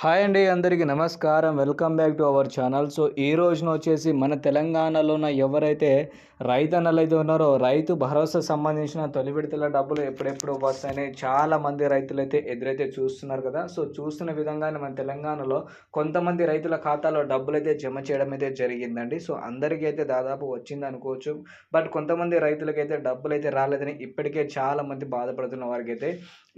Hi అండి అందరికీ నమస్కారం. Welcome back to our channel. So ఈ రోజున వచ్చేసి మన తెలంగాణలో ఉన్న ఎవరైతే రైతన్నలు అయితే ఉన్నారో రైతు భరోసా సంబంధించిన తొలి విడతల డబ్బులు ఎప్పుడెప్పుడు వస్తాయని చాలా మంది రైతులు అయితే ఎదురైతే చూస్తున్నారు కదా. సో చూస్తున్న విధంగానే మన తెలంగాణలో కొంతమంది రైతుల ఖాతాలో డబ్బులు అయితే జమ చేయడం అయితే జరిగిందండి. సో అందరికీ అయితే దాదాపు వచ్చింది అనుకోవచ్చు. బట్ కొంతమంది రైతులకైతే డబ్బులు అయితే రాలేదని ఇప్పటికే చాలా మంది బాధపడుతున్న వారికి అయితే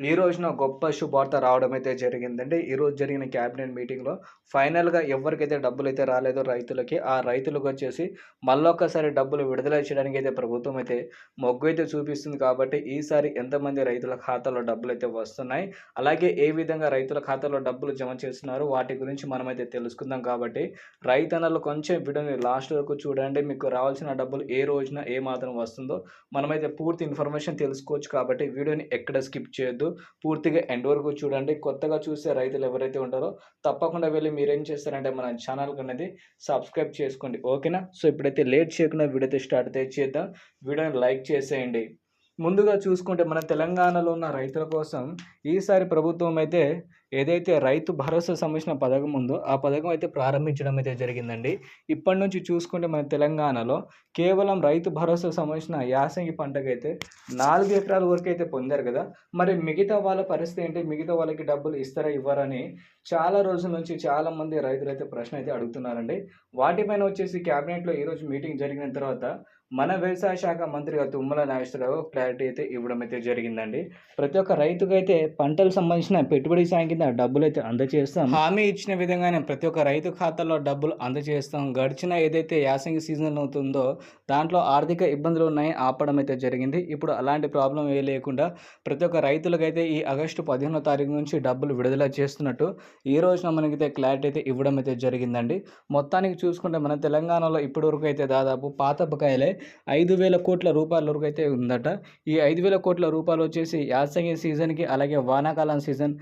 ఈ రోజున గొప్ప శుభార్త రావడం అయితే జరిగిందండి. ఈ రోజు జరిగిన క్యాబినెట్ మీటింగ్లో ఫైనల్గా ఎవరికైతే డబ్బులు అయితే రాలేదో రైతులకి ఆ రైతులకు వచ్చేసి మళ్ళొక్కసారి డబ్బులు విడుదల చేయడానికి అయితే ప్రభుత్వం అయితే మొగ్గు అయితే చూపిస్తుంది కాబట్టి ఈసారి ఎంతమంది రైతుల ఖాతాలో డబ్బులు అయితే వస్తున్నాయి అలాగే ఏ విధంగా రైతుల ఖాతాలో డబ్బులు జమ చేస్తున్నారు వాటి గురించి మనమైతే తెలుసుకుందాం కాబట్టి రైతన్నలు కొంచెం వీడియోని లాస్ట్ వరకు చూడండి మీకు రావాల్సిన డబ్బులు ఏ రోజున ఏ మాత్రం వస్తుందో మనమైతే పూర్తి ఇన్ఫర్మేషన్ తెలుసుకోవచ్చు కాబట్టి వీడియోని ఎక్కడ స్కిప్ చేయొద్దు పూర్తిగా ఎండ్ వరకు చూడండి కొత్తగా చూసే రైతులు ఎవరైతే ఉంటారో తప్పకుండా వెళ్ళి మీరేం చేస్తారంటే మన ఛానల్ అనేది సబ్స్క్రైబ్ చేసుకోండి. ఓకేనా? సో ఇప్పుడైతే లేట్ చేయకుండా వీడియో స్టార్ట్ అయితే చేద్దాం. వీడియోని లైక్ చేసేయండి. ముందుగా చూసుకుంటే మన తెలంగాణలో ఉన్న రైతుల కోసం ఈసారి ప్రభుత్వం అయితే ఏదైతే రైతు భరోసా సంబంధించిన పథకం ఉందో ఆ పథకం అయితే ప్రారంభించడం అయితే జరిగిందండి. ఇప్పటి నుంచి చూసుకుంటే మన తెలంగాణలో కేవలం రైతు భరోసా సంబంధించిన యాసంగి పంటకైతే నాలుగు ఎకరాల వరకు అయితే పొందారు కదా. మరి మిగతా వాళ్ళ పరిస్థితి ఏంటి? మిగతా వాళ్ళకి డబ్బులు ఇస్తారా ఇవ్వరని చాలా రోజుల నుంచి చాలామంది రైతులు అయితే ప్రశ్న అయితే అడుగుతున్నారండి. వాటిపైన వచ్చేసి క్యాబినెట్లో ఈరోజు మీటింగ్ జరిగిన తర్వాత మన వ్యవసాయ శాఖ మంత్రిగా తుమ్మల నాగేశ్వరరావు క్లారిటీ అయితే ఇవ్వడం అయితే జరిగిందండి. ప్రతి ఒక్క రైతుకైతే పంటలకు సంబంధించిన పెట్టుబడి సాయం కింద డబ్బులు అయితే అందజేస్తాం హామీ ఇచ్చిన విధంగానే ప్రతి ఒక్క రైతు ఖాతాలో డబ్బులు అందజేస్తాం. గడిచిన ఏదైతే యాసంగి సీజన్ అవుతుందో దాంట్లో ఆర్థిక ఇబ్బందులు ఉన్నాయి ఆపడం అయితే జరిగింది. ఇప్పుడు అలాంటి ప్రాబ్లం ఏ లేకుండా ప్రతి ఒక్క రైతులకైతే ఈ ఆగస్టు పదిహేనో తారీఖు నుంచి డబ్బులు విడుదల చేస్తున్నట్టు ఈ రోజున మనకైతే క్లారిటీ అయితే ఇవ్వడం అయితే జరిగిందండి. మొత్తానికి చూసుకుంటే మన తెలంగాణలో ఇప్పటి వరకు అయితే దాదాపు పాత బకాయిలే ఐదు వేల కోట్ల రూపాయల వరకు అయితే ఉందట. ఈ ఐదు వేల కోట్ల రూపాయలు వచ్చేసి యాసంగి సీజన్కి అలాగే వానాకాలం సీజన్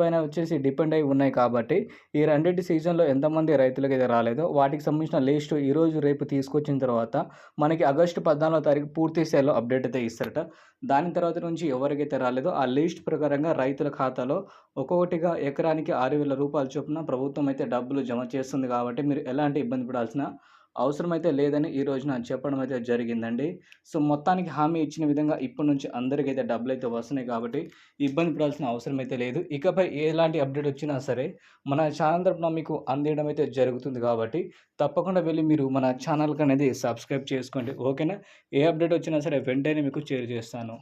పైన వచ్చేసి డిపెండ్ అయి ఉన్నాయి కాబట్టి ఈ రెండింటి సీజన్లో ఎంతమంది రైతులకు అయితే రాలేదో వాటికి సంబంధించిన లిస్ట్ ఈరోజు రేపు తీసుకొచ్చిన తర్వాత మనకి ఆగస్టు పద్నాలుగో తారీఖు పూర్తి స్థాయిలో అప్డేట్ అయితే ఇస్తారట. దాని తర్వాత నుంచి ఎవరికైతే రాలేదో ఆ లిస్ట్ ప్రకారంగా రైతుల ఖాతాలో ఒక్కొక్కటిగా ఎకరానికి ఆరు వేల రూపాయల చొప్పున ప్రభుత్వం అయితే డబ్బులు జమ చేస్తుంది కాబట్టి మీరు ఎలాంటి ఇబ్బంది పడాల్సిన అవసరమైతే లేదని ఈ రోజున చెప్పడం అయితే జరిగిందండి. సో మొత్తానికి హామీ ఇచ్చిన విధంగా ఇప్పటి నుంచి అందరికైతే డబ్బులు అయితే వస్తున్నాయి కాబట్టి ఇబ్బంది పడాల్సిన అవసరం అయితే లేదు. ఇకపై ఎలాంటి అప్డేట్ వచ్చినా సరే మన ఛానల్ తరపున మీకు అందించడం అయితే జరుగుతుంది కాబట్టి తప్పకుండా వెళ్ళి మీరు మన ఛానల్కి అనేది సబ్స్క్రైబ్ చేసుకోండి. ఓకేనా? ఏ అప్డేట్ వచ్చినా సరే వెంటనే మీకు షేర్ చేస్తాను.